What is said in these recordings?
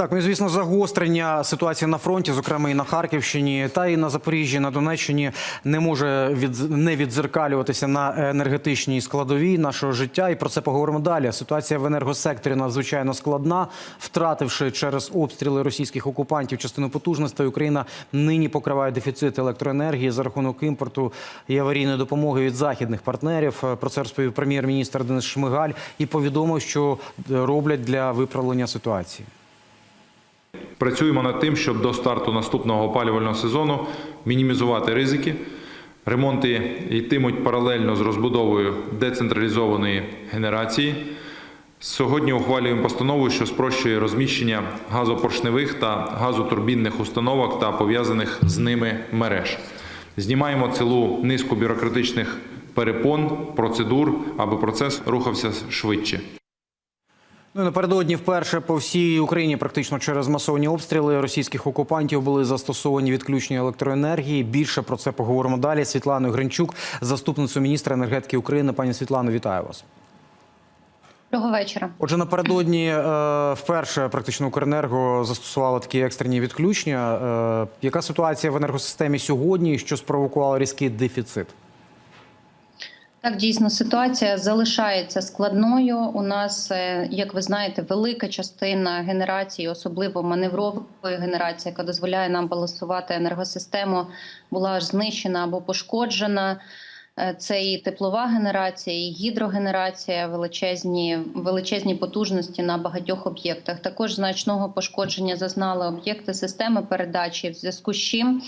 Так, ну і звісно, загострення ситуації на фронті, зокрема і на Харківщині, та і на Запоріжжі, на Донеччині, не може від не відзеркалюватися на енергетичній складовій нашого життя. І про це поговоримо далі. Ситуація в енергосекторі надзвичайно складна. Втративши через обстріли російських окупантів частину потужностей, Україна нині покриває дефіцит електроенергії за рахунок імпорту і аварійної допомоги від західних партнерів. Про це розповів прем'єр-міністр Денис Шмигаль і повідомив, що роблять для виправлення ситуації. Працюємо над тим, щоб до старту наступного опалювального сезону мінімізувати ризики. Ремонти йтимуть паралельно з розбудовою децентралізованої генерації. Сьогодні ухвалюємо постанову, що спрощує розміщення газопоршневих та газотурбінних установок та пов'язаних з ними мереж. Знімаємо цілу низку бюрократичних перепон, процедур, аби процес рухався швидше. Ну, напередодні вперше по всій Україні, практично через масовні обстріли російських окупантів були застосовані відключення електроенергії. Більше про це поговоримо далі. Світланою Гринчук, заступницю міністра енергетики України. Пані Світлано, вітаю вас. Доброго вечора. Отже, напередодні е, вперше практично Укренерго застосувало такі екстрені відключення. Е, яка ситуація в енергосистемі сьогодні? Що спровокувало різкий дефіцит? Так, дійсно, ситуація залишається складною. У нас, е, як ви знаєте, велика частина генерації, особливо маневрової генерації, яка дозволяє нам балансувати енергосистему, була аж знищена або пошкоджена. Е, Це і теплова генерація, і гідрогенерація, величезні величезні потужності на багатьох об'єктах. Також значного пошкодження зазнали об'єкти системи передачі, в зв'язку з чим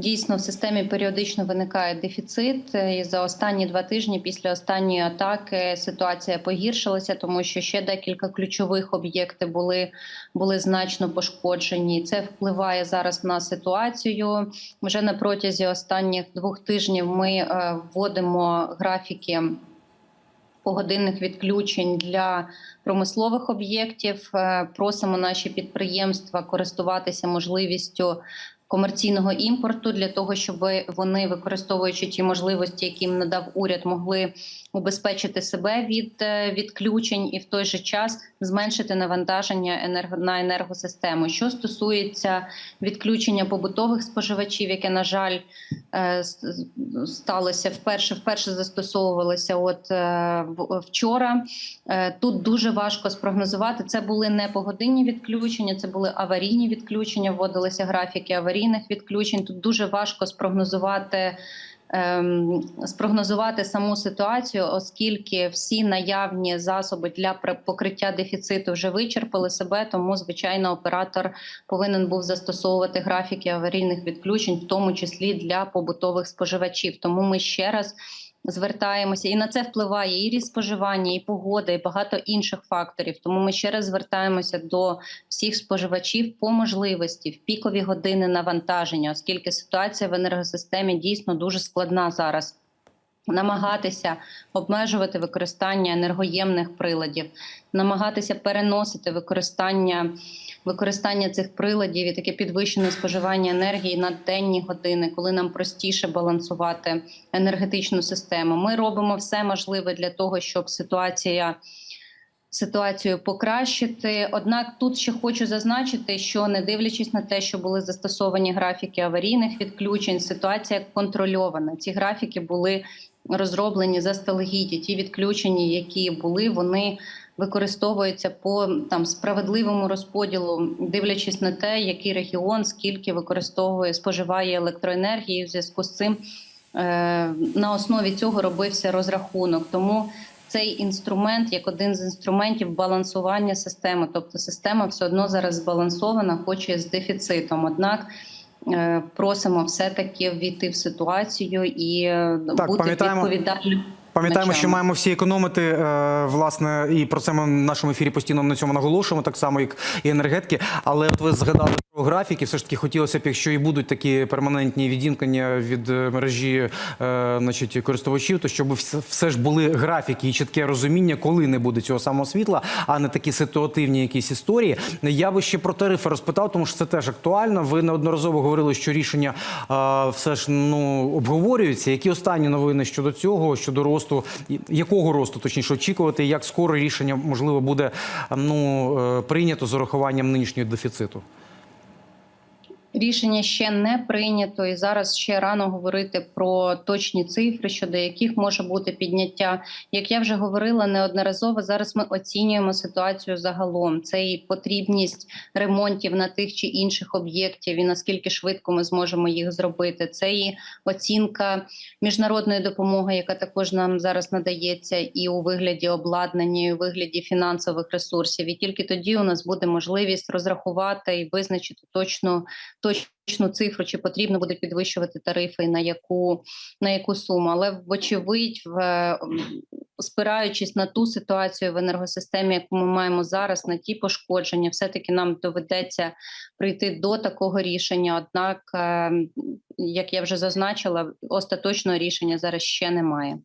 Дійсно, в системі періодично виникає дефіцит. І за останні два тижні після останньої атаки ситуація погіршилася, тому що ще декілька ключових об'єктів були, були значно пошкоджені. Це впливає зараз на ситуацію. Вже на протязі останніх двох тижнів ми е, вводимо графіки. Погодинних відключень для промислових об'єктів Е, просимо наші підприємства користуватися можливістю комерційного імпорту для того, щоб вони, використовуючи ті можливості, які їм надав уряд, могли убезпечити себе від е, відключень і в той же час зменшити навантаження енерго на енергосистему. Що стосується відключення побутових споживачів, яке на жаль е, сталося вперше, вперше застосовувалося. От е, вчора тут дуже важко спрогнозувати. Це були не погодинні відключення, це були аварійні відключення. Вводилися графіки аварійних відключень. Тут дуже важко спрогнозувати. ем, Спрогнозувати саму ситуацію, оскільки всі наявні засоби для покриття дефіциту вже вичерпали себе. Тому, звичайно, оператор повинен був застосовувати графіки аварійних відключень, в тому числі для побутових споживачів. Тому ми ще раз звертаємося, і на це впливає і ріст споживання, і погода, і багато інших факторів. Тому ми ще раз звертаємося до всіх споживачів по можливості в пікові години навантаження, оскільки ситуація в енергосистемі дійсно дуже складна зараз. Намагатися обмежувати використання енергоємних приладів, намагатися переносити використання використання цих приладів і таке підвищене споживання енергії на денні години, коли нам простіше балансувати енергетичну систему. Ми робимо все можливе для того, щоб ситуація. Ситуацію покращити. Однак тут ще хочу зазначити, що не дивлячись на те, що були застосовані графіки аварійних відключень, ситуація контрольована. Ці графіки були розроблені заздалегідь. Ті відключення, які були, вони використовуються по там справедливому розподілу, дивлячись на те, який регіон скільки використовує споживає електроенергії. В зв'язку з цим е, на основі цього робився розрахунок. Тому цей інструмент як один з інструментів балансування системи, тобто система все одно зараз збалансована, хоч і з дефіцитом. Однак просимо все таки ввійти в ситуацію і е, Так, бути відповідальним. Пам'ятаємо, що маємо всі економити. е, Власне, і про це ми в нашому ефірі постійно на цьому наголошуємо, так само як і енергетики. Але от ви згадали про графіки. Все ж таки хотілося б, якщо і будуть такі перманентні відімкнення від е, мережі, е, значить, користувачів, то щоб все, ж були графіки і чітке розуміння, коли не буде цього самого світла, а не такі ситуативні якісь історії. Я би ще про тарифи розпитав, тому що це теж актуально. Ви неодноразово говорили, що рішення все ж ну обговорюються. Які останні новини щодо цього, щодо росту росту, якого росту точніше очікувати, як скоро рішення можливо буде ну е, прийнято з урахуванням нинішнього дефіциту? Рішення ще не прийнято, і зараз ще рано говорити про точні цифри, щодо яких може бути підняття. Як я вже говорила неодноразово, зараз ми оцінюємо ситуацію загалом. Це і потрібність ремонтів на тих чи інших об'єктів, і наскільки швидко ми зможемо їх зробити. Це і оцінка міжнародної допомоги, яка також нам зараз надається, і у вигляді обладнання, і у вигляді фінансових ресурсів. І тільки тоді у нас буде можливість розрахувати і визначити точну точну цифру, чи потрібно буде підвищувати тарифи, на яку на яку суму. Але вочевидь, в спираючись на ту ситуацію в енергосистемі, яку ми маємо зараз, на ті пошкодження, все таки нам доведеться прийти до такого рішення. Однак, е, як я вже зазначила, остаточного рішення зараз ще немає.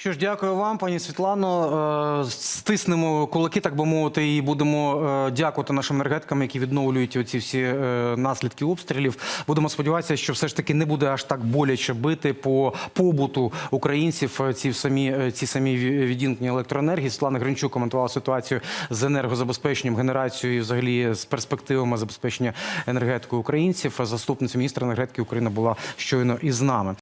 Що ж, дякую вам, пані Світлано. Е, Стиснемо кулаки, так би мовити, і будемо е, дякувати нашим енергетикам, які відновлюють оці всі е, наслідки обстрілів. Будемо сподіватися, що все ж таки не буде аж так боляче бити по побуту українців. Ці самі ці самі ві- відімкнені електроенергії. Світлана Гринчук коментувала ситуацію з енергозабезпеченням, генерацією, і взагалі з перспективами забезпечення енергетикою українців. Заступниця міністра енергетики України була щойно із нами.